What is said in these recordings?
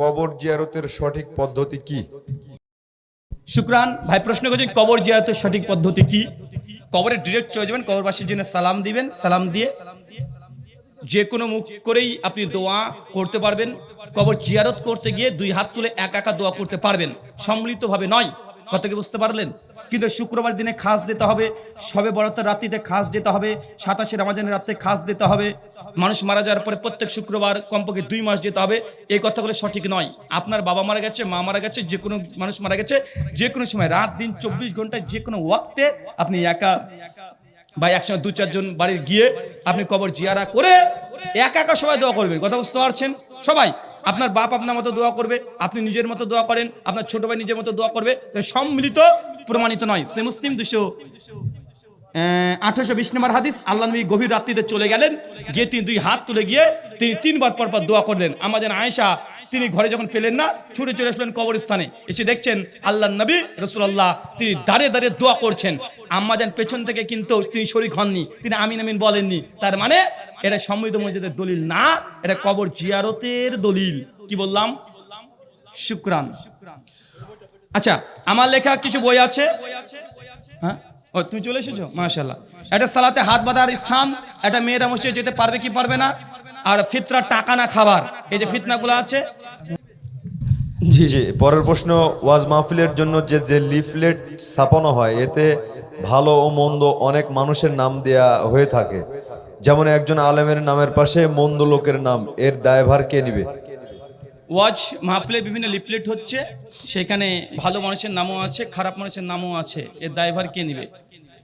কবর জিয়ারতের সঠিক পদ্ধতি কি? শুক্রান, ভাই প্রশ্ন করছেন, কবর জিয়ারতের সঠিক পদ্ধতি কি? কবরে ডিরেক্ট চলে যাবেন, কবরবাসীর জন্য সালাম দিবেন, সালাম দিয়ে যে কোনো মুখ করেই আপনি দোয়া করতে পারবেন। কবর জিয়ারত করতে গিয়ে দুই হাত তুলে এক একা দোয়া করতে পারবেন। সম্মিলিতভাবে নয়। কত কি বুঝতে পারলেন? কিন্তু শুক্রবার দিনে খাস যেতে হবে, সবে বরাতের রাত্রিতে খাস যেতে হবে, সাতাশে রামাজানের রাত্রে খাস যেতে হবে। মানুষ মারা যাওয়ার পরে প্রত্যেক শুক্রবার কমপক্ষে দুই মাস যেতে হবে। এই কথাগুলো সঠিক নয়। আপনার বাবা মারা গেছে, মা মারা গেছে, যে কোনো মানুষ মারা গেছে, যে কোনো সময় রাত, দিন, চব্বিশ ঘন্টায় যে কোনো ওয়াক্তে আপনি একা বা একসঙ্গে দু চারজন বাড়ির গিয়ে আপনি কবর জিয়ারা করে একা একা সবাই দোয়া করবেন। কথা বুঝতে পারছেন? সবাই, আপনার বাপ আপনার মতো দোয়া করবে, আপনি নিজের মতো দোয়া করেন, আপনার ছোট ভাই নিজের মতো দোয়া করবে সম্মিলিত, প্রমাণিত নয়। সে মুসলিম দুশো আঠারোশো বিশ নম্বর হাদিস, আল্লাহ নবী গভীর রাত্রিতে চলে গেলেন, গিয়ে তিনি দুই হাত তুলে গিয়ে তিনি তিনবার পর পর দোয়া করলেন। আমাদের আয়েশা তিনি ঘরে যখন পেলেন না, ছুটে চলে আসলেন কবরস্থানে। এসে দেখছেন আল্লাহ নবী রসুল্লাহ তিনি দাঁড়িয়ে দাঁড়িয়ে দোয়া করছেন। আম্মাজান পেছন থেকে কিন্তু তিনি শরিক হননি, তিনি আমিন আমিন বলেননি। তার মানে এটা সমৃদ্ধ মসজিদের দলিল না, এটা কবর জিয়ারতের দলিল। কি বললাম? শুক্রান। আচ্ছা আমার লেখা কিছু বই আছে? হ্যাঁ? ও, তুমি চলে এসেছ? মাশাল্লাহ এটা সালাতে হাত বাঁধার স্থান, এটা মেয়েরা মসজিদে যেতে পারবে কি পারবে না? আর ফিতরা টাকা না খাবার, এই যে ফিতনাগুলো আছে জি। জি পরের প্রশ্ন ওয়াজ মাহফিলের জন্য যে যে লিফলেট ছাপানো হয় এতে ভালো ও মন্দ অনেক মানুষের নাম দেয়া হয়ে থাকে। যেমন একজন আলেমের নামের পাশে মন্দ লোকের নাম এর দায়ভার কে নিবে? ওয়াজ মাহফিলে বিভিন্ন লিফলেট হচ্ছে সেখানে ভালো মানুষের নামও আছে খারাপ মানুষের নামও আছে এর দায়ভার কে নিবে?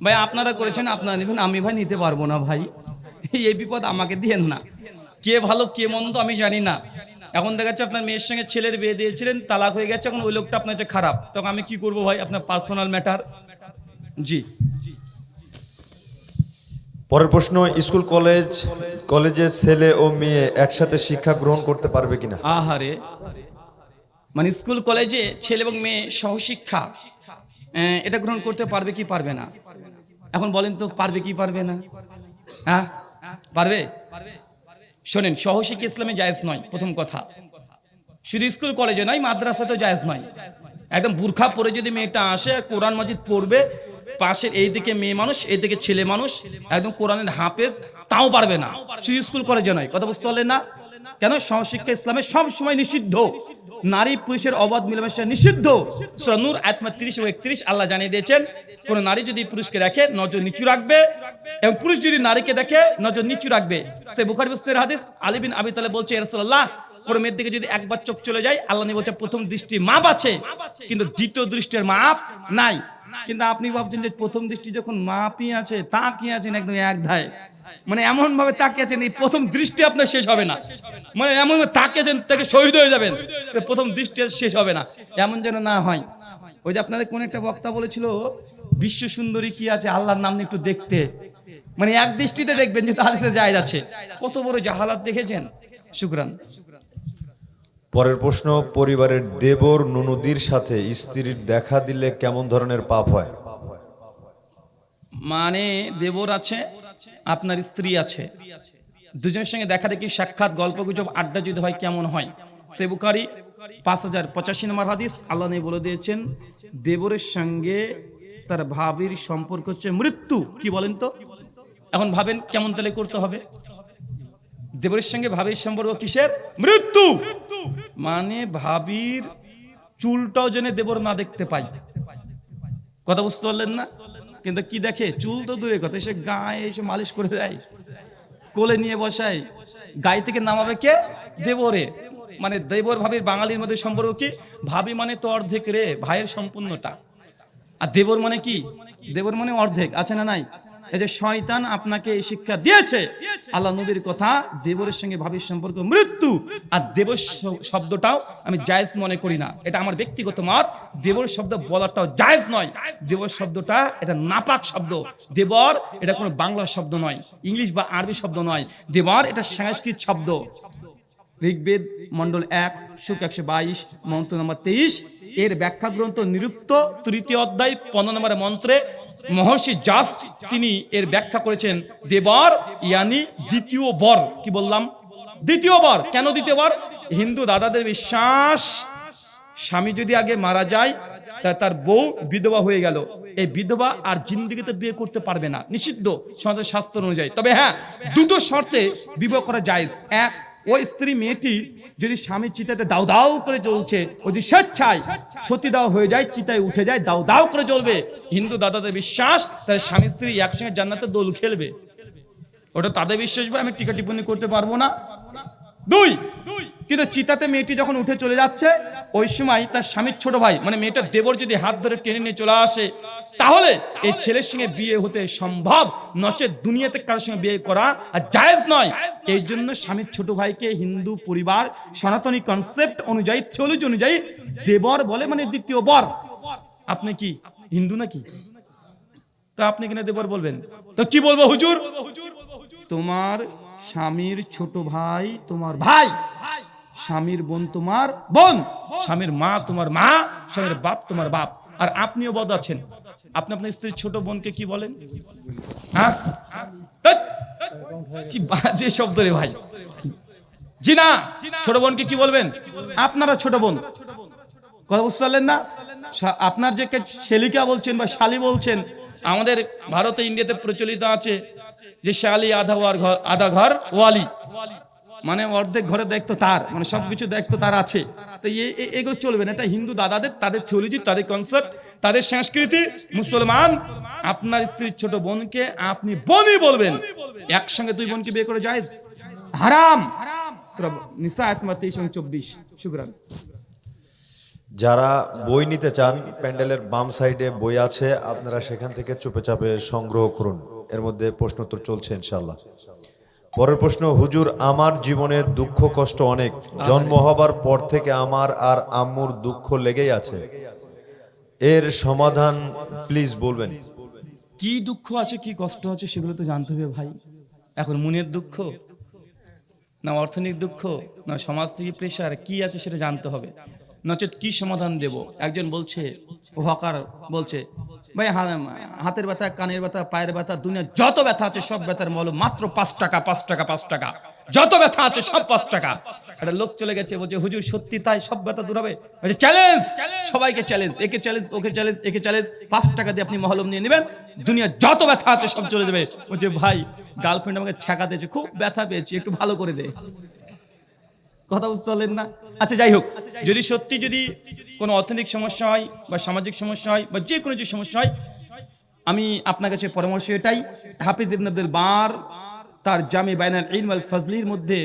ভাই আপনারা করেছেন আপনারা নেবেন আমি ভাই নিতে পারব না ভাই। এই বিপদ আমাকে দিয়েন না। কে ভালো কে মন্দ আমি জানি না। এখন দেখা যাচ্ছে আপনার মেয়ের সঙ্গে ছেলের বিয়ে দিয়েছিলেন তালাক হয়ে গেছে এখন ওই লোকটা আপনার হচ্ছে খারাপ। তখন আমি কি করব ভাই? আপনার পার্সোনাল ম্যাটার জি। পরের প্রশ্ন স্কুল কলেজ কলেজে ছেলে ও মেয়ে একসাথে শিক্ষা গ্রহণ করতে পারবে কিনা? আহারে। মানে স্কুল কলেজে ছেলে এবং মেয়ে সহশিক্ষা এটা গ্রহণ করতে পারবে কি পারবে না? এখন বলেন তো পারবে কি পারবে না? হ্যাঁ? পারবে পারবে? শোনেন সহশিক্ষা ইসলামে জায়েজ নয়, প্রথম কথা। শুধু স্কুল, কলেজে নয়, মাদ্রাসাতেও জায়েজ নয়। একদম বুর্খা পরে যদি মেয়েটা আসে, কোরআন মজিদ পড়বে, পাশের এইদিকে মেয়ে মানুষ, এইদিকে ছেলে মানুষ, একদম কোরআনের হাফেজ, তাও পারবে না। শুধু স্কুল, কলেজে নয়, কথা বুঝতে পারলেন না? কেন সহশিক্ষা ইসলামে সব সময় নিষিদ্ধ? নারী পুরুষের অবাধ মিলামেশা নিষিদ্ধ? নূর আয়াতমা 30 ও 31 আল্লাহ জানিয়ে দিয়েছেন, কোন নারী যদি পুরুষকে দেখে, নজর নিচু রাখবে এবং পুরুষ যদি নারীকে দেখে, নজর নিচু রাখবে। সে বুখারী মুসলিমের হাদিস, আলী বিন আবি তাআলা বলছে রাসূলুল্লাহ মেয়ের দিকে যদি একবার চোখ চলে যায়, আল্লাহ বলছে প্রথম দৃষ্টি মাপ আছে, কিন্তু দ্বিতীয় দৃষ্টির মাপ নাই। কিন্তু আপনি ভাবছেন যে প্রথম দৃষ্টি যখন মাপই আছে, তা কি আছেন একদম এক ধায়। মানে এমন ভাবে তাকিয়ে আছেন এই প্রথম দৃষ্টি আপনার শেষ হবে না। মানে এমন ভাবে তাকিয়ে আছেন তাকে শহীদ হয়ে যাবেন। প্রথম দৃষ্টি শেষ হবে না। এমন যেন না হয়। ওই যে আপনাদের কোন একটা বক্তা বলেছিল বিশ্ব সুন্দরী কি আছে আল্লাহর নাম একটু দেখতে। মানে এক দৃষ্টিতে দেখবেন যে তাহলে যায় যাচ্ছে কত বড় জাহালাত দেখেছেন? শুক্রান। পরের প্রশ্ন পরিবারের দেবর ননদির সাথে স্ত্রীর দেখা দিলে কেমন ধরনের পাপ হয়? মানে দেবর আছে আপনার স্ত্রী আছে। দুজনের সঙ্গে দেখা দেখি সাক্ষাৎ, গল্প গুজব, আড্ডা যদি হয় কেমন হয়? সে বুখারি, পাঁচ হাজার পঁচাশি নম্বর হাদিস, আল্লাহ নেই বলে দিয়েছেন, দেবরের সঙ্গে তার ভাবির সম্পর্ক হচ্ছে মৃত্যু। কি বলেন তো? এখন ভাবেন কেমন তাহলে করতে হবে? দেবরের সঙ্গে ভাবির সম্পর্ক কিসের? মৃত্যু! মানে ভাবির চুলটাও যেন দেবর না দেখতে পাই কথা বুঝতে পারলেন না? কিন্তু কি দেখে? চুল তো দূরে কথা, সে গায়ে এসে মালিশ করে দেয়, কোলে নিয়ে বসায়। গায়ে থেকে নামাবে কে? দেবরে। মানে দেবর ভাবির বাঙালির মধ্যে সম্পর্ক কি? ভাবি মানে তো অর্ধেক রে, ভাইয়ের সম্পূর্ণটা। আর দেবর মানে কি? দেবর মানে অর্ধেক, আছে না নাই? এই যে শয়তান আপনাকে এই শিক্ষা দিয়েছে, আল্লাহ নবীর কথা দেবরের সঙ্গে ভাবির সম্পর্ক, মৃত্যু আর দেবর শব্দটাও আমি জায়েজ মনে করি না। এটা আমার ব্যক্তিগত মত, দেবর শব্দ বলাটাও জায়েজ নয়। দেবর শব্দটা এটা নাপাক শব্দ। দেবর এটা কোনো বাংলা শব্দ নয়, ইংলিশ বা আরবি শব্দ নয়। দেবর এটা সংস্কৃত শব্দ। ঋগ্বেদ মন্ডল এক শুক একশো বাইশ, মন্ত্র নম্বর তেইশ। এর ব্যাখ্যা গ্রন্থ নিরুক্ত, তৃতীয় অধ্যায়, পনেরো নম্বর মন্ত্রে মহর্ষি জাস্ট তিনি এর ব্যাখ্যা করেছেন, দেবর ইয়ানি দ্বিতীয় বর। কি বললাম? দ্বিতীয় বর। কেন দ্বিতীয় বর? হিন্দু দাদাদের বিশ্বাস, স্বামী যদি আগে মারা যায়, তা তার বউ বিধবা হয়ে গেল। এই বিধবা আর জিন্দগিতে বিয়ে করতে পারবে না। নিষিদ্ধ সমাজের শাস্ত্র অনুযায়ী। তবে হ্যাঁ দুটো শর্তে বিবাহ করা যায় এক ওই স্ত্রী মেয়েটি যদি স্বামী চিতাতে দাও দাও করে জ্বলছে, ও যদি স্বেচ্ছায় সতী দাও হয়ে যায়, চিতায় উঠে যায়, দাও দাও করে জ্বলবে। হিন্দু দাদাদের বিশ্বাস তার স্বামী স্ত্রী একসঙ্গে জান্নাতে দোল খেলবে। ওটা তাদের বিশ্বাস ভাই, আমি টিকা টিপ্পণী করতে পারব না। দুই। কিন্তু চিতাতে মেয়েটি যখন উঠে চলে যাচ্ছে, ওই সময় তার স্বামীর ছোট ভাই মানে মেয়েটার দেবর যদি হাত ধরে টেনে নিয়ে চলে আসে, তাহলে এই ছেলের সঙ্গে বিয়ে হতে সম্ভব। নচে দুনিয়াতে কারোর সঙ্গে বিয়ে করা আর জায়েজ নয়। এই জন্য স্বামীর ছোট ভাইকে হিন্দু পরিবার, সনাতনী কনসেপ্ট অনুযায়ী থিওলজি অনুযায়ী দেবর বলে মানে দ্বিতীয় বর। আপনি কি হিন্দু নাকি? তা আপনি কিনা দেবর বলবেন। তো কি বলব হুজুর? তোমার স্বামীর ছোট ভাই তোমার ভাই, স্বামীর বোন তোমার বোন, স্বামীর মা তোমার মা, স্বামীর বাপ তোমার বাপ। আর আপনিও বদ আছেন। আপনি আপনার স্ত্রীর ছোট বোনকে কি বলেন? হ্যাঁ? কি বাজে শব্দ রে ভাই। জি না, ছোট বোনকে কি বলবেন? আপনারা ছোট বোন। কথা বুঝতে পারলেন না? আপনার যে শেলিকা বলছেন বা শালি বলছেন, আমাদের ভারতে, ইন্ডিয়াতে প্রচলিত আছে যে শালি আধা ওয়ার ঘর, আধা ঘর, ওয়ালি। মানে অর্ধেক ঘরে দেখতো তার মানে সবকিছু দেখতো তার আছে। তো এগুলো চলবে না। এটা হিন্দু দাদাদের, তাদের থিওলজি তাদের কনসেপ্ট তাদের সংস্কৃতি, মুসলমান, আপনার স্ত্রীর ছোট বোনকে আপনি বোনই বলবেন। একসঙ্গে দুই বোনকে বিয়ে করে যায় হারাম! নিসা নম্বর 23 চব্বিশ। শুক্রান। যারা বই নিতে চান, প্যান্ডেলের বাম সাইডে বই আছে, আপনারা সেখান থেকে চুপে চাপে সংগ্রহ করুন। এর মধ্যে প্রশ্নোত্তর চলছে ইনশাল্লাহ পরের প্রশ্ন, হুজুর, আমার জীবনে দুঃখ, কষ্ট অনেক। জন্ম হবার পর থেকে আমার আর আম্মুর দুঃখ লেগেই আছে। এর সমাধান প্লিজ বলবেন। কি দুঃখ আছে, কি কষ্ট আছে, সেগুলো তো জানতে হবে ভাই। এখন মনের দুঃখ? না অর্থনৈতিক দুঃখ? না সমাজ থেকে প্রেশার কি আছে সেটা জানতে হবে। নচেত কি সমাধান দেব? একজন বলছে হকার বলছে ভাই হাতের ব্যথা, কানের ব্যথা, পায়ের ব্যথা, দুনিয়ার যত ব্যথা আছে সব ব্যথার মল মাত্র পাঁচ টাকা পাঁচ টাকা পাঁচ টাকা। যত ব্যথা আছে সব পাঁচ টাকা। একটা লোক চলে গেছে, বলছে, হুজুর, সত্যি তাই সব ব্যথা দূর হবে? চ্যালেঞ্জ সবাইকে চ্যালেঞ্জ একে চ্যালেঞ্জ ওকে চ্যালেঞ্জ একে চ্যালেঞ্জ পাঁচ টাকা দিয়ে আপনি মহলম নিয়ে নেবেন, দুনিয়ার যত ব্যথা আছে সব চলে যাবে। বলছে, ভাই গার্লফ্রেন্ড আমাকে ছ্যাঁকা দিয়েছে, খুব ব্যথা পেয়েছি, একটু ভালো করে দে। কথা বুঝতে পারলেন না? আচ্ছা যাই হোক। যদি সত্যি যদি কোনো অর্থনৈতিক সমস্যা হয় বা সামাজিক সমস্যা হয় বা যে কোনো যে সমস্যা হয় আমি আপনার কাছে পরামর্শ এটাই হাফিজ ইবনে আব্দুল বার তার জামি বাইনাল ইলম আল ফজলির মধ্যে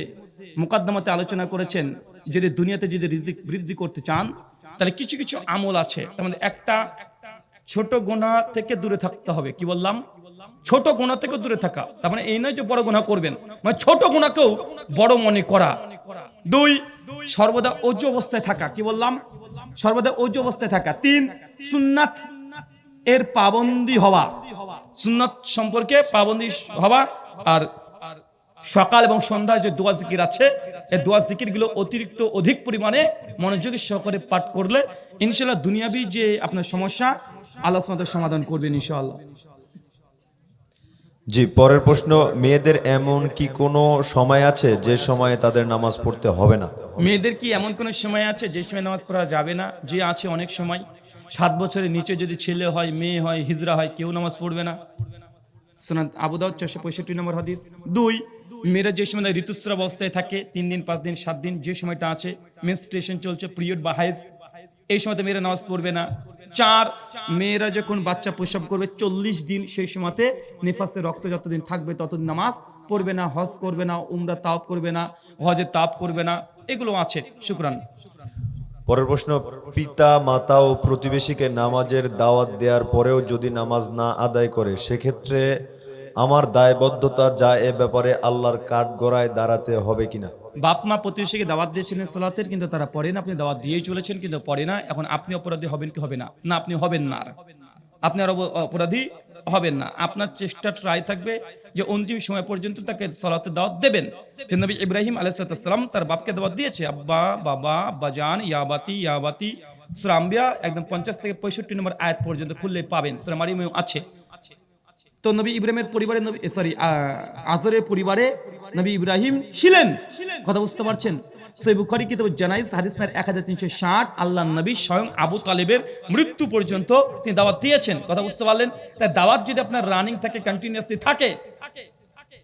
মুকদ্দমাতে আলোচনা করেছেন যদি দুনিয়াতে যদি রিজিক বৃদ্ধি করতে চান তাহলে কিছু কিছু আমল আছে। তার মধ্যে একটা ছোট গোনা থেকে দূরে থাকতে হবে। কি বললাম? ছোট গোনা থেকে দূরে থাকা। তার মানে এই নয় যে বড় গোনা করবেন মানে ছোট গোনাকেও বড় মনে করা। দুই, সর্বদা অজু অবস্থায় থাকা। কি বললাম? সর্বদা অজু অবস্থায় থাকা। তিন, সুন্নাত এর পাবন্দি হওয়া। সুন্নাত সম্পর্কে পাবন্দি হওয়া আর সকাল এবং সন্ধ্যায় যে দোয়া জিকির আছে এই দোয়া জিকিরগুলো অতিরিক্ত অধিক পরিমাণে মনোযোগী সহকারে পাঠ করলে ইনশাল্লাহ দুনিয়াবি যে আপনার সমস্যা, আল্লাহ সমাধান করবেন ইনশাআল্লাহ। জি, পরের প্রশ্ন, মেয়েদের এমন কি কোনো সময় আছে যে সময়ে তাদের নামাজ পড়তে হবে না? মেয়েদের কি এমন কোনো সময় আছে যে সময় নামাজ পড়া যাবে না? যে আছে অনেক সময়। সাত বছরের নিচে যদি ছেলে হয়, মেয়ে হয়, হিজরা হয়, কেউ নামাজ পড়বে না। সোনাদ আবুদাউদ চারশো পঁয়ষট্টি নম্বর হাদিস। দুই, মেয়েরা যে সময় ঋতুস্রাব অবস্থায় থাকে, তিন দিন, পাঁচ দিন, সাত দিন, যে সময়টা আছে মেনস্ট্রেশন চলছে পিরিয়ড বা হাইজ এই সময়তে মেয়েরা নামাজ পড়বে না। চার, মেয়েরা যখন বাচ্চা প্রসব করবে, চল্লিশ দিন সেই সময়তে নিফাসের রক্ত যতদিন থাকবে ততদিন নামাজ পড়বে না, হজ করবে না, উমরা তাপ করবে না, হজে তাপ করবে না, এগুলো আছে, শুক্রান। পরের প্রশ্ন, পিতা, মাতা ও প্রতিবেশীকে নামাজের দাওয়াত দেওয়ার পরেও যদি নামাজ না আদায় করে, সেক্ষেত্রে আমার দায়বদ্ধতা যা এ ব্যাপারে আল্লাহর কাঠ গড়ায় দাঁড়াতে হবে কিনা? বাপ মা প্রতিবেশীকে দাওয়াত দিয়েছিলেন সালাতের, কিন্তু তারা পড়ে না। আপনি দাওয়াত দিয়েই চলেছেন, কিন্তু পড়ে না। এখন আপনি অপরাধী হবেন কি হবে না? না, আপনি হবেন না আপনি আর অপরাধী হবেন না। আপনার চেষ্টা ট্রাই থাকবে যে অন্তিম সময় পর্যন্ত তাকে সালাতের দাওয়াত দেবেন। কিন্তু ইব্রাহিম আলাইসালাম তার বাপকে দাওয়াত দিয়েছে, আব্বা, বাবা আব্বাজান ইয়াবাতি ইয়াবাতি। সুরাম্বিয়া একদম পঞ্চাশ থেকে পঁয়ষট্টি নম্বর আয়াত পর্যন্ত খুললে পাবেন। সুরামারিমেও আছে। তো নবী ইব্রাহিমের পরিবারে নবী সরি আজরের পরিবারে নবী ইব্রাহিম ছিলেন। কথা বুঝতে পারছেন? সই বুখারি কিতাব জানাইজ হাদিস এক হাজার তিনশো ষাট, আল্লাহ নবী স্বয়ং আবু তালেবের মৃত্যু পর্যন্ত তিনি দাওয়াত দিয়েছেন। কথা বুঝতে পারলেন? তাই দাওয়াত যদি আপনার রানিং থাকে কন্টিনিউসলি থাকে,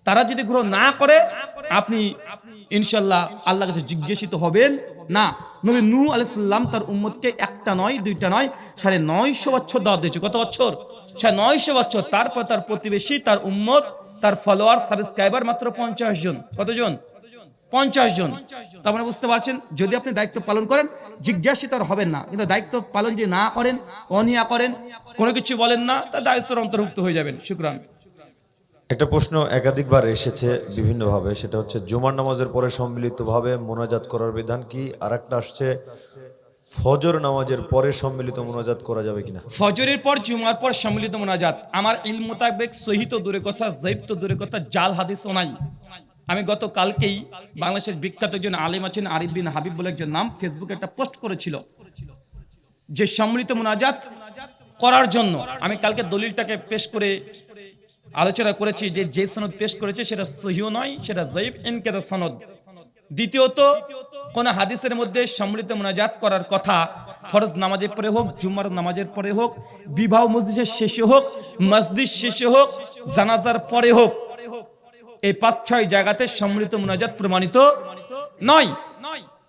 তারা যদি গ্রহণ না করে, আপনি ইনশাল্লাহ আল্লাহ কাছে জিজ্ঞাসিত হবেন না। নবী নূ আলাইসাল্লাম তার উম্মতকে একটা নয়, দুইটা নয়, সাড়ে নয়শো বছর দাওয়াত দিয়েছে। কত বছর? সাড়ে নয়শো বছর, তারপর তার প্রতিবেশী, তার উম্মত, তার ফলোয়ার সাবস্ক্রাইবার মাত্র পঞ্চাশ জন। কতজন? পঞ্চাশ জন। তার মানে বুঝতে পারছেন, যদি আপনি দায়িত্ব পালন করেন, জিজ্ঞাসিত আর হবেন না। কিন্তু দায়িত্ব পালন যদি না করেন, অনিয়া করেন, কোনো কিছু বলেন না তার দায়িত্বের অন্তর্ভুক্ত হয়ে যাবেন। শুক্রান। একটা প্রশ্ন একাধিকবার এসেছে বিভিন্নভাবে, সেটা হচ্ছে, জুমার নামাজের পরে সম্মিলিতভাবে মোনাজাত করার বিধান কি? আর একটা আসছে ফজর নামাজের পরে সম্মিলিত মোনাজাত করা যাবে কিনা? ফজরের পর, জুমার পর সম্মিলিত মোনাজাত। আমার ইল মোতাবেক সহিত দূরে কথা, জৈব তো দূরে কথা, জাল হাদিসও নাই। আমি গত কালকেই বাংলাদেশের বিখ্যাত একজন আলিম আছেন আরিফ বিন হাবিব বলে একজন নাম ফেসবুকে একটা পোস্ট করেছিল। যে সম্মিলিত মোনাজাত করার জন্য আমি কালকে দলিলটাকে পেশ করে আলোচনা করেছি যে যে সনদ পেশ করেছে সেটা সহিও নয়, সেটা জৈব ইনকেদা সনদ। দ্বিতীয়ত কোন হাদিসের মধ্যে সম্মিলিত মোনাজাত করার কথা, ফরজ নামাজের পরে হোক জুমার নামাজের পরে হোক, বিবাহ মসজিদের শেষে হোক মসজিদ শেষে হোক, জানাজার পরে হোক, এই পাঁচ, ছয় জায়গাতে সম্মিলিত মোনাজাত প্রমাণিত নয়।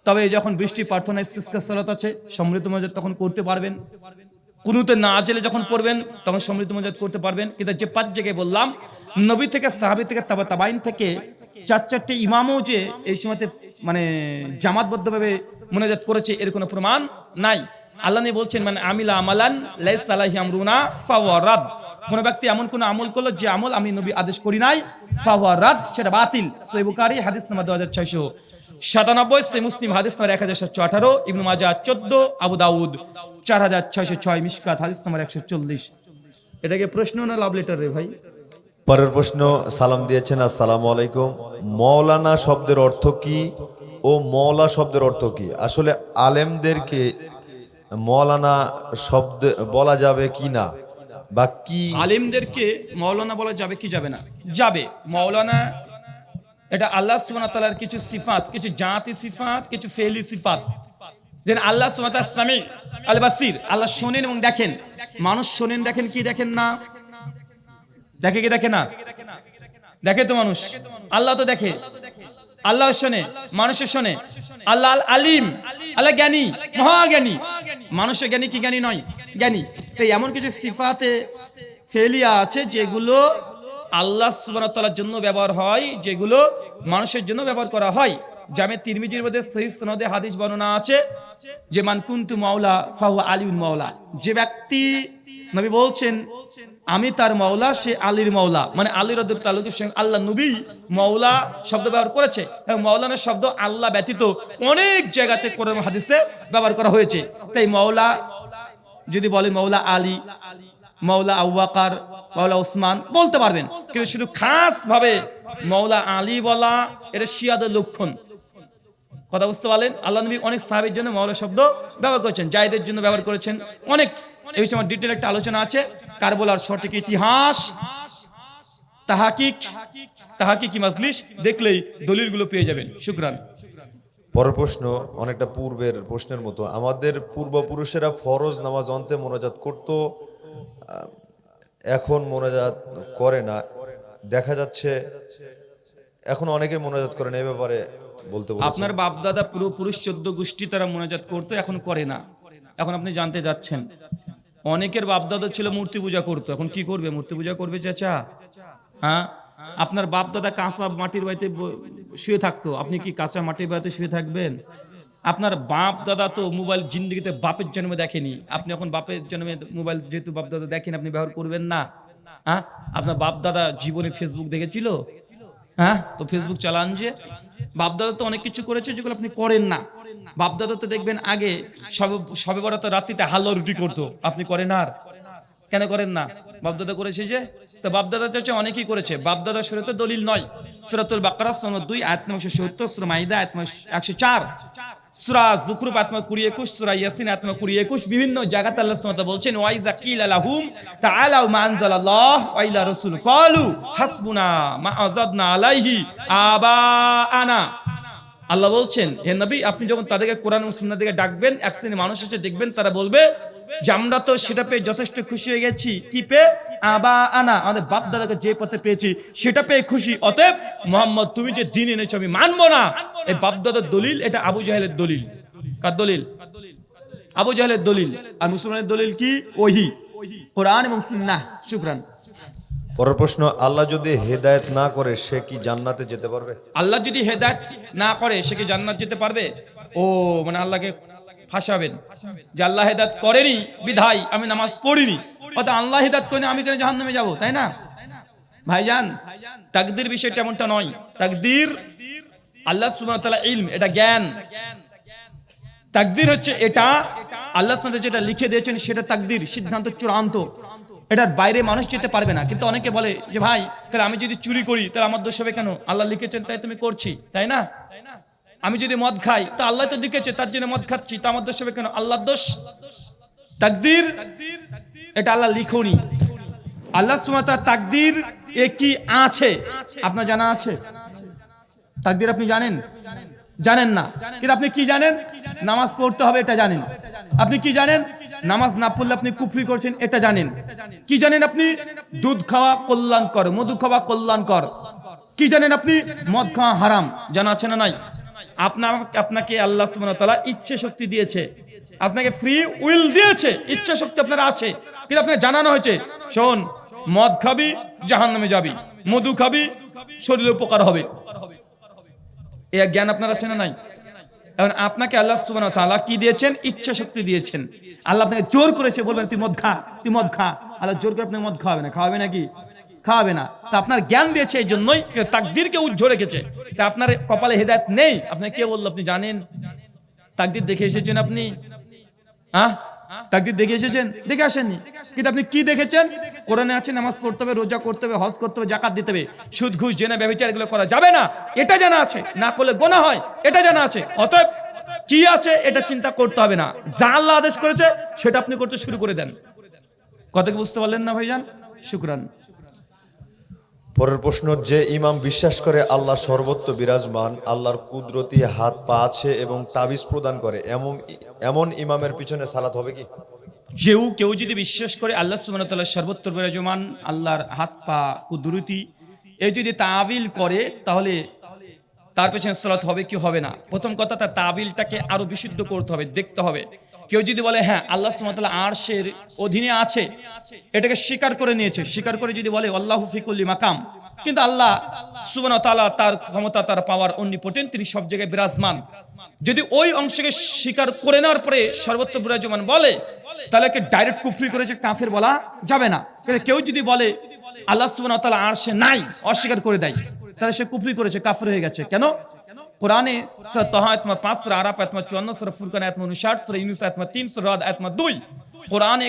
তবে যখন বৃষ্টি প্রার্থনা ইস্তিস্কার আছে, সম্মিলিত মোনাজাত তখন করতে পারবেন। কুনুতে না জেলে যখন পড়বেন, তখন সম্মিলিত মোনাজাত করতে পারবেন। কিন্তু যে পাঁচ জায়গায় বললাম, নবী থেকে সাহাবি থেকে তাবা তাবাইন থেকে চার, চারটে ইমামও যে এই সময়তে মানে জামাতবদ্ধভাবে মোনাজাত করেছে, এর কোনো প্রমাণ নাই। আল্লাহ নিয়ে বলছেন মানে আমিলা আমালান, লাইস আলাহি আমরুনা ফাওয়ারাদ কোন ব্যক্তি এমন কোন আমল করল, যে আমল আমি নবী আদেশ করি নাই ফাওয়ারাদ সেটা বাতিল। সই বুখারী, হাদিস নাম্বার ছয়শো সাতানব্বই সে মুসলিম, হাদিস নাম্বার আঠারো, ইবনু মাজা চোদ্দ, আবু দাউদ চার হাজার ছয়শো ছয়, মিশকাত, হাদিস নাম্বার একশো চল্লিশ। এটাকে প্রশ্ন না লাভ লেটার রে ভাই? পরের প্রশ্ন, সালাম দিয়েছেন, আসসালামু আলাইকুম। মৌলানা শব্দের অর্থ কি ও মৌলা শব্দের অর্থ কি? আসলে আলেমদেরকে মৌলানা শব্দ বলা যাবে কি না বা কি? আলেমদেরকে মৌলানা বলা যাবে কি যাবে না? যাবে। মৌলানা এটা আল্লাহ ওয়া কিছু সিফাত, কিছু জাতি সিফাত, কিছু ফেলি সিফাত। আল্লাহ তাআলা সামি আল্লাহ শোনেন এবং দেখেন। মানুষ শোনেন, দেখেন, কি দেখেন না? দেখে কি দেখে না? দেখে তো মানুষ। আল্লাহ তো দেখে। আল্লাহ শোনে, মানুষের শোনে। আল্লাহ আল আলিম, আল্লাহ জ্ঞানী, মহাজ্ঞানী। মানুষের জ্ঞানী কি জ্ঞানী নয়? জ্ঞানী। তাই এমন কিছু সিফাতে ফেলিয়া আছে যেগুলো আল্লাহ সুবহানাহু জন্য ব্যবহার হয়, যেগুলো মানুষের জন্য ব্যবহার করা হয়। জামে তিরমিজির মধ্যে সহিহ সনদে হাদিস বর্ণনা আছে যে, মান কুনতু মাওলা ফাহু আলিউল মাওলা। যে ব্যক্তি নবী বলছেন আমি তার মাওলা, সে আলীর মাওলা। মানে আলী তালুকের সঙ্গে আল্লাহ নবী, মাওলা শব্দ ব্যবহার করেছে। এবং মাওলানার শব্দ আল্লাহ ব্যতীত অনেক জায়গাতে কোরআন হাদিসে ব্যবহার করা হয়েছে। তাই মাওলা, যদি বলে মাওলা আলী, মাওলা আউয়াকার মাওলা ওসমান, বলতে পারবেন। কিন্তু শুধু খাস ভাবে মাওলা আলী বলা, এটা শিয়াদের লক্ষণ। কথা বুঝতে পারলেন? আল্লাহ নবী অনেক সাহাবের জন্য মাওলা শব্দ ব্যবহার করেছেন, জায়দের জন্য ব্যবহার করেছেন অনেক। এই বিষয়ে আমার ডিটেল একটা আলোচনা আছে। কারবলার সঠিক ইতিহাস তাহাকিক তাহাকিক মাজলিস দেখলেই দলিলগুলো পেয়ে যাবেন। শুক্রান। পরের প্রশ্ন অনেকটা পূর্বের প্রশ্নের মতো। আমাদের পূর্বপুরুষেরা ফরজ নামাজ অন্তে মোনাজাত করত এখন মোনাজাত করে না। দেখা যাচ্ছে এখন অনেকে মোনাজাত করে না এই ব্যাপারে বলতে। আপনার বাপদাদা পুরো পুরুষ চোদ্দ গোষ্ঠী তারা মোনাজাত করতো এখন করে না। এখন আপনি জানতে যাচ্ছেন। অনেকের বাপদাদা ছিল মূর্তি পূজা করতো। এখন কি করবে? মূর্তি পূজা করবে চাচা? হ্যাঁ? আপনার বাপদাদা কাঁচা মাটির বাড়িতে শুয়ে থাকতো। আপনি কি কাঁচা মাটির বাড়িতে শুয়ে থাকবেন? আপনার বাপ দাদা তো মোবাইল জিন্দগিতে বাপের জন্মে দেখেনি। আপনি এখন বাপের জন্মে মোবাইল যেহেতু বাপ দাদা দেখেন, আপনি ব্যবহার করবেন না। হ্যাঁ? আপনার বাপ দাদা জীবনে ফেসবুক দেখেছিল? হ্যাঁ? তো ফেসবুক চালান যে। বাপদাদা তো অনেক কিছু করেছে যেগুলো আপনি করেন না। বাপদাদা তো দেখবেন আগে সবে সবে বড় তো রাত্রিতে হালুয়া রুটি করতো। আপনি করেন আর? কেন করেন না? বাপদাদা করেছে যে? তো বাপদাদা চাচ্ছে অনেকেই করেছে। বাপদাদা সুরে তো দলিল নয়। সুরাতুল বাকরা সনদ দুই, আয়াত একশো সত্তর সুরা মাইদা, আয়াত একশো চার। সুরা জুকরুপ আত্মা কুড়ি একুশ, সুরা ইয়াসিন, আত্মা কুড়ি একুশ, বিভিন্ন জায়গাতে আল্লাহ সুবহানাহু বলছেন, ওয়াইজা কিল আলাহুম তাআলাউ মা আনজালাল্লাহ ওয়া ইলা রাসূল। ক্বালু হাসবুনা মা আযাদনা আলাইহি আবাআনা। আল্লাহ বলছেন, হে নবী, আপনি যখন তাদেরকে কোরআন ও সুন্নার দিকে ডাকবেন, এক শ্রেণি মানুষ এসে দেখবেন, তারা বলবে, যে আমরা তো সেটা পেয়ে যথেষ্ট খুশি হয়ে গেছি। কি পেয়ে? আবা আনা আমাদের বাপ দাদাকে যে পথে পেয়েছি, সেটা পেয়ে খুশি। অতএব, মোহাম্মদ, তুমি যে দিন এনেছো, আমি মানবো না। এই বাপ দাদার দলিল এটা আবু জাহেলের দলিল। কার দলিল? আবু জাহেলের দলিল। আর মুসলমানের দলিল কি? ওহি। কোরআন এবং সুন্নাহ। শুকরান। পরের প্রশ্ন আল্লাহ যদি হেদায়েত না করে সে কি জান্নাতে যেতে পারবে? আল্লাহ যদি হেদায়ত না করে সে কি জান্নাত যেতে পারবে? ও মানে আল্লাহকে ফাঁসাবেন। যে আল্লাহ হেদায়ত করেনি বিধাই আমি নামাজ পড়িনি। অর্থাৎ আল্লাহ হেদায়ত করেনি আমি কেন জাহান নামে যাব তাই না? ভাইজান তাকদির বিষয়টা এমনটা নয়। তাকদির আল্লাহ ওয়া ইলম, এটা জ্ঞান। তাকদির হচ্ছে এটা, আল্লাহ সাথে যেটা লিখে দিয়েছেন সেটা তাকদির, সিদ্ধান্ত, চূড়ান্ত। এটার বাইরে মানুষ যেতে পারবে না। কিন্তু অনেকে বলে যে, ভাই, তাহলে আমি যদি চুরি করি, তাহলে আমার দোষ হবে কেন? আল্লাহ লিখেছেন, তাই তুমি করছি, তাই না? আমি যদি মদ খাই, তো আল্লাহ তো লিখেছে, তার জন্য মদ খাচ্ছি, তো আমার দোষ হবে কেন? আল্লাহর দোষ। তাকদির, এটা আল্লাহ লিখুনি। আল্লাহ সুমাতা তাকদির এ কি আছে? আপনার জানা আছে? তাকদির আপনি জানেন? জানেন না। কিন্তু আপনি কি জানেন? নামাজ পড়তে হবে, এটা জানেন। আপনি কি জানেন? নামাজ না পড়লে আপনি কুফরি করছেন, এটা জানেন। কি জানেন আপনি? দুধ খাওয়া কল্যাণকর, মধু খাওয়া কল্যাণকর। কি জানেন আপনি? মদ খাওয়া হারাম। জানা আছে না নাই? আপনার, আপনাকে আল্লাহ তাআলা ইচ্ছে শক্তি দিয়েছে। আপনাকে ফ্রি উইল দিয়েছে। ইচ্ছা শক্তি আপনার আছে। কিন্তু আপনাকে জানানো হয়েছে, শোন, মদ খাবি, জাহান্নামে যাবি। মধু খাবি, শরীরে উপকার হবে। এই জ্ঞান আপনার আছে না নাই? এখন আপনাকে আল্লাহ সুবহানাহু ওয়া কি দিয়েছেন? ইচ্ছা শক্তি দিয়েছেন। আল্লাহ আপনাকে জোর করেছে বলবেন, তুই মদ খা, তুই মদ খা। আল্লাহ জোর করে আপনি মদ খাওয়াবে না। খাওয়াবে নাকি? খাওয়াবে না। তা আপনার জ্ঞান দিয়েছে এই জন্যই তাকদিরকে উজ্জ্বল রেখেছে। তা আপনার কপালে হেদায়েত নেই? আপনি কে বলল আপনি জানেন? তাকদির দেখে এসেছেন আপনি? হ্যাঁ তাকদির দেখে এসেছেন? দেখে আসেননি? কিন্তু আপনি কি দেখেছেন? কোরআনে আছে, নামাজ পড়তে হবে, রোজা করতে হবে, হজ করতে হবে জাকাত দিতে হবে। সুদ, ঘুষ করা যাবে না। এটা জানা আছে। না করলে গোনা হয়। এটা জানা আছে। অতএব কি আছে এটা চিন্তা করতে হবে না। যা আল্লাহ আদেশ করেছে, সেটা আপনি করতে শুরু করে দেন। কথা বুঝতে পারলেন না ভাইজান? শুক্রান। পরের প্রশ্ন, যে ইমাম বিশ্বাস করে আল্লাহ সর্বত্র বিরাজমান, আল্লাহর কুদরতি হাত, পা আছে এবং তাবিজ প্রদান করে, এমন এমন ইমামের পিছনে সালাত হবে কি? কেউ কেউ যদি বিশ্বাস করে আল্লাহ তাআলা সর্বত্র বিরাজমান, আল্লাহর হাত, পা কুদরতি এই যদি তাবিল করে, তাহলে তার পেছনে সালাত হবে কি হবে না? প্রথম কথা, তার তাবিলটাকে আরও বিশুদ্ধ করতে হবে, দেখতে হবে। কেউ যদি বলে হ্যাঁ আল্লাহ তাআলা আরশের অধীনে আছে। এটাকে স্বীকার করে নিয়েছে। স্বীকার করে যদি বলে, আল্লাহু ফিকুল্লি মাকাম। কিন্তু আল্লাহ সুবহানাহু ওয়া তাআলা তার ক্ষমতা, তার পাওয়ার অন্নিপোটেন্ট তিনি সব জায়গায় বিরাজমান। যদি ওই অংশকে স্বীকার করে নেওয়ার পরে সর্বত্র বিরাজমান বলে, তাহলে ডাইরেক্ট কুফরি করেছে, কাফের বলা যাবে না। কেউ যদি বলে, আল্লাহ সুবহানাহু ওয়া তাআলা আরশে নাই, অস্বীকার করে দেয়, তাহলে সে কুফরি করেছে, কাফের হয়ে গেছে। কেন? কোরআনে সূরা তাহা আয়াত নম্বর 5 আরাফ 54 ফুরকান আয়াত নম্বর 59 সূরা ইউনূস আয়াত নম্বর 3 সূরা রাদ আয়াত নম্বর 2 কোরআনে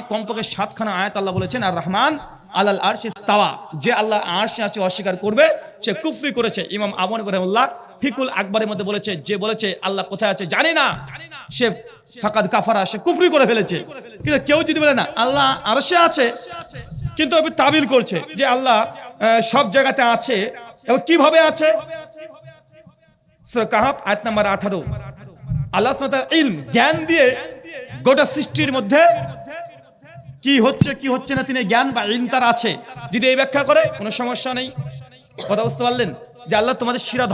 সাতখানা আয়াত আল্লাহ বলেছেন, আর রহমান আলাল আরশ ইস্তাওয়া। যে আল্লাহ আছে অস্বীকার করবে। সে কুফরি করেছে। ইমাম আবু রহমাল্লাহ ফিকুল আকবরের মধ্যে বলেছে, যে বলেছে, আল্লাহ কোথায় আছে জানি না। সে ফাকাদ কাফারা, সে কুফরি করে ফেলেছে। কিন্তু কেউ যদি বলে, না, আল্লাহ আরশে আছে। কিন্তু তাবিল করছে যে আল্লাহ সব জায়গাতে আছে। এবং কীভাবে আছে? 18 আল্লাহ জ্ঞান দিয়ে গোটা সৃষ্টির মধ্যে হচ্ছে হচ্ছে না তিনি জ্ঞান তার আছে। এই ব্যাখ্যা করে, কোনো সমস্যা নেই। কথা বুঝতে পারলেন? তোমাদের শিরা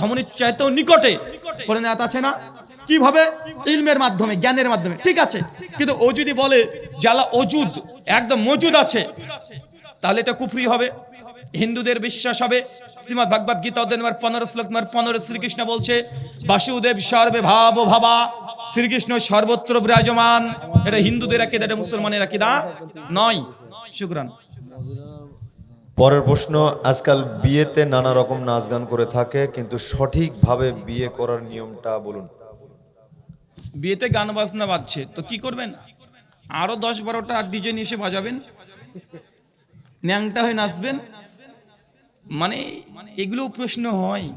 নিকটে। করে আছে না? কীভাবে? ইলমের মাধ্যমে, জ্ঞানের মাধ্যমে। ঠিক আছে। কিন্তু ও যদি বলে আল্লাহ অজুদ একদম মজুদ আছে, তাহলে এটা কুফরি হবে। হিন্দুদের বিশ্বাস হবে। শ্রীমদ ভাগবত গীতা অধ্যায় নম্বর পনেরো শ্লোক নম্বর পনেরো শ্রীকৃষ্ণ বলছে বাসুদেব সর্বে ভাব ভাবা শ্রীকৃষ্ণ সর্বত্র বিরাজমান। এটা হিন্দুদের আকিদা এটা মুসলমানের আকিদা নয়। শুক্রান। পরের প্রশ্ন আজকাল বিয়েতে নানা রকম নাচ গান করে থাকে কিন্তু সঠিকভাবে বিয়ে করার নিয়মটা বলুন। বিয়েতে গান বাজনা বাজছে তো কি করবেন? আরও দশ বারোটা ডিজে নিয়ে এসে বাজাবেন? ন্যাংটা হয়ে নাচবেন? মানে এগুলো প্রশ্ন হয়।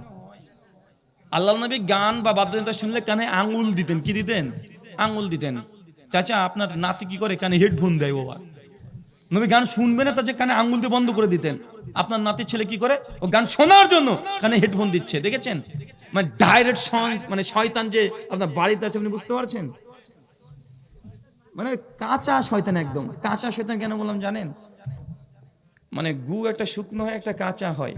আল্লাহ নবী গান বা বাদ্যযন্ত্র শুনলে কানে আঙ্গুল দিতেন। কি দিতেন? আঙ্গুল দিতেন। চাচা, আপনার নাতি কি করে কানে হেডফোন দেয় বাবা? নবী গান শুনবে না, তার কানে আঙ্গুল দিয়ে বন্ধ করে দিতেন। আপনার নাতির ছেলে কি করে? ও গান শোনার জন্য কানে হেডফোন দিচ্ছে, দেখেছেন? মানে ডাইরেক্ট মানে শয়তান যে আপনার বাড়িতে আছে, আপনি বুঝতে পারছেন? মানে কাঁচা শয়তান একদম। কাঁচা শয়তান কেন বললাম জানেন? মানে গু একটা শুকনো হয় একটা কাঁচা হয়।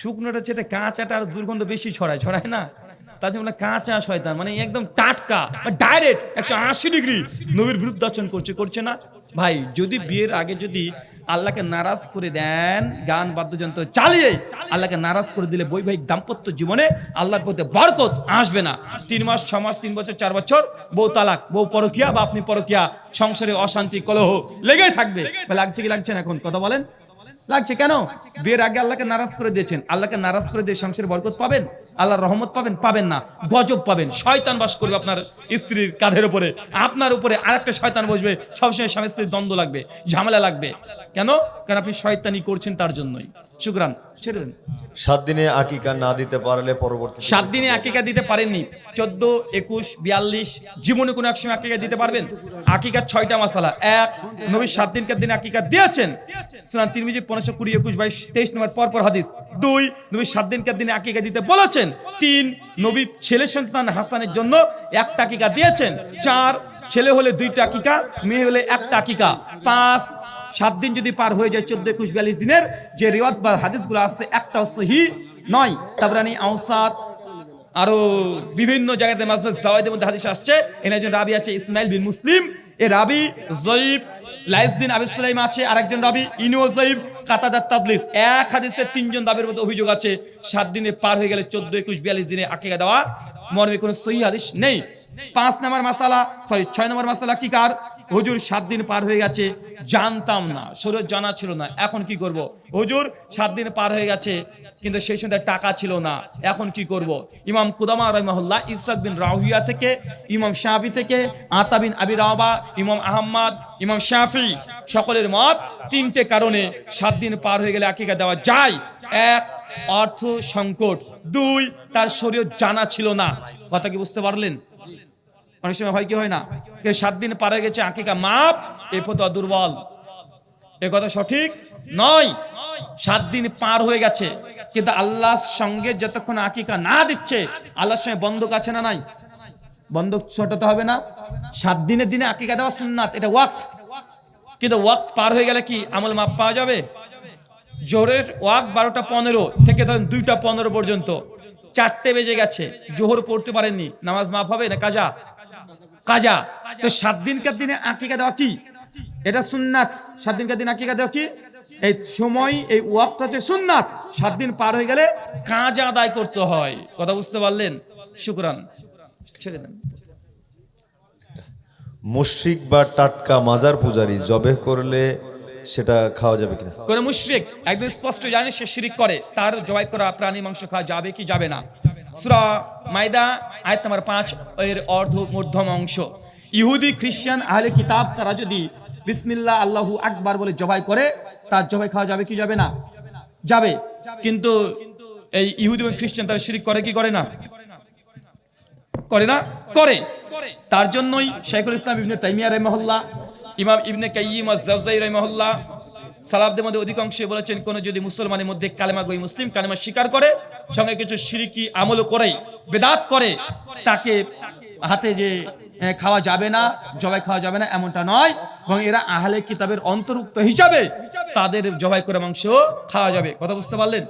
শুকনোটা চেয়ে কাঁচাটা আর দুর্গন্ধ বেশি ছড়ায় ছড়ায় না? তার জন্য কাঁচা শয়তান মানে একদম টাটকা ডাইরেক্ট একশো আশি ডিগ্রি নবীর বিরুদ্ধাচরণ করছে করছে না? ভাই, যদি বিয়ের আগে যদি আল্লাহকে নারাজ করে দেন, গান, বাদ্যযন্ত্র চালিয়ে, আল্লাহকে নারাজ করে দিলে বৈবাহিক দাম্পত্য জীবনে আল্লাহর প্রতি বরকত আসবে না। তিন মাস, ছ মাস, তিন বছর, চার বছর, বউ তালাক, বউ পরকিয়া বা আপনি পরকিয়া, সংসারে অশান্তি, কলহ, লেগেই থাকবে। লাগছে কি, লাগছে না এখন? কথা বলেন। লাগছে কেন? বিয়ের আগে আল্লাহকে নারাজ করে দিয়েছেন। আল্লাহকে নারাজ করে দিয়ে সংসারে বরকত পাবেন? আল্লাহর রহমত পাবেন? পাবেন না। গজব পাবেন। শয়তান বাস করবে আপনার স্ত্রীর কাঁধের উপরে। আপনার উপরে আর একটা শয়তান বসবে। সবসময় স্বামী স্ত্রীর দ্বন্দ্ব লাগবে, ঝামেলা লাগবে। কেন? কারণ আপনি শয়তানি করছেন তার জন্যই। শুক্রান ছেড়ে দেন। সাত দিনে আকিকা না দিতে পারলে পরবর্তী সাত দিনে আকিকা দিতে পারেননি। চোদ্দ একুশ বিয়াল্লিশ জীবনে কোনো এক সময় আকিকা দিতে পারবেন? আকিকার ছয়টা মশালা এক নবী সাত দিনকার দিনে আকিকা দিয়েছেন। সুনান তিরমিজি পনেরোশো কুড়ি একুশ বাইশ তেইশ নম্বর পর পর হাদিস। দুই নবী সাত দিনকার দিনে আকিকা দিতে বলেছেন। তিন নবী ছেলে সন্তান হাসানের জন্য একটা আকিকা দিয়েছেন। চার ছেলে হলে দুইটা আকিকা মেয়ে হলে একটা আকিকা। পাঁচ সাত দিন যদি পার হয়ে যায় চোদ্দ একুশ বিয়াল্লিশ দিনের, যে রিওয়াত বা হাদিসগুলো আছে, একটাও সহি নয়। তাবরানি আউসাদ আরও বিভিন্ন জায়গাতে মধ্যে হাদিস আসছে। একজন রাবি আছে, ইসমাইল বিন মুসলিম। এ রাবি, জয়ীব, লাইস বিন আবি আছে, আরেকজন রাবি জয়ীব, কাতাদার তাদলিস। এক হাদিসে তিনজন দাবির মধ্যে অভিযোগ আছে, সাত দিনে পার হয়ে গেলে চোদ্দ একুশ বিয়াল্লিশ দিনে আকিকা দেওয়া। মর্মে কোনো সহি হাদিস নেই। পাঁচ নম্বর মাসালা সরি ছয় নম্বর মাসালা কি কার? হুজুর সাত দিন পার হয়ে গেছে, জানতাম না, শরীর জানা ছিল না, এখন কি করব? হুজুর সাত দিন পার হয়ে গেছে, কিন্তু সেই সময় টাকা ছিল না, এখন কি করব? ইমাম কুদামা রহমহল্লা ইসরাক বিন রাহুইয়া থেকে, ইমাম শাফি থেকে, আতা বিন আবি রাবা ইমাম আহম্মদ, ইমাম শাফি, সকলের মত তিনটে কারণে সাত দিন পার হয়ে গেলে আকিকা দেওয়া যায়। এক, অর্থ সংকট। দুই, তার শরীর জানা ছিল না। কথা কি বুঝতে পারলেন? অনেক সময় হয় কি হয় না? কেউ সাত দিন পারে গেছে, আকিকা মাপ এ ফতো দুর্বল। এ কথা সঠিক? নয়। সাত দিন পার হয়ে গেছে, কিন্তু আল্লাহর সঙ্গে যতক্ষণ আকিকা না দিচ্ছে, আল্লাহর সঙ্গে বন্ধক আছে না নাই? বন্ধক ছটাতে হবে না? সাত দিনের দিনে আকিকা দেওয়া সুন্নাত, এটা ওয়াক্ত। কিন্তু ওয়াক্ত পার হয়ে গেলে কি আমল মাপ পাওয়া যাবে? জোহরের ওয়াক বারোটা পনেরো থেকে ধরেন দুইটা পনেরো পর্যন্ত। চারটে বেজে গেছে, জোহর পড়তে পারেননি। নামাজ মাপ হবে না কাজা? কাজা। তো সাত দিনকার দিনে আকিকা দেওয়া কি? এটা সুন্নাত। সাত দিনকার দিন আকিকা দেওয়া কি? এই সময় এই ওয়াক্ত হচ্ছে সুন্নাত। সাত দিন পার হয়ে গেলে কাজা আদায় করতে হয়। কথা বুঝতে পারলেন? শুক্রান। ছেড়ে দেন। মুশরিক বা টাটকা মাজার পূজারি জবে করলে সেটা খাওয়া যাবে কিনা? কোন মুশরিক একদম স্পষ্ট জানে সে শিরিক করে। তার জবাই করা প্রাণী মাংস খাওয়া যাবে কি যাবে না? সূরা মাইদা আয়াত নাম্বার পাঁচ এর অর্ধ মধ্যম অংশ। ইহুদি খ্রিস্টান আহলে কিতাব, তারা যদি বিসমিল্লাহ, আল্লাহু আকবার বলে জবাই করে, তার জবাই খাওয়া যাবে কি যাবে না? যাবে। কিন্তু এই ইহুদি এবং খ্রিস্টান তারা শিরিক করে কি করে না? করে না? করে। তার জন্যই শেখুল ইসলাম ইবনে তাইমিয়া রহমহল্লা ইমাম ইবনে কাইয়িম আজ-জাওজাই রহমহল্লা সালাবদের মধ্যে অধিকাংশে বলেছেন, কোন যদি মুসলমানের মধ্যে কালেমা গই মুসলিম, কালেমা স্বীকার করে, সঙ্গে কিছু সিরিকি আমলও করে বেদাত করে, তাকে হাতে যে খাওয়া যাবে না, জবাই খাওয়া যাবে না, এমনটা নয় এবং এরা আহলে কিতাবের অন্তর্ভুক্ত হিসাবে তাদের জবাই করে মাংস খাওয়া যাবে। কথা বুঝতে পারলেন?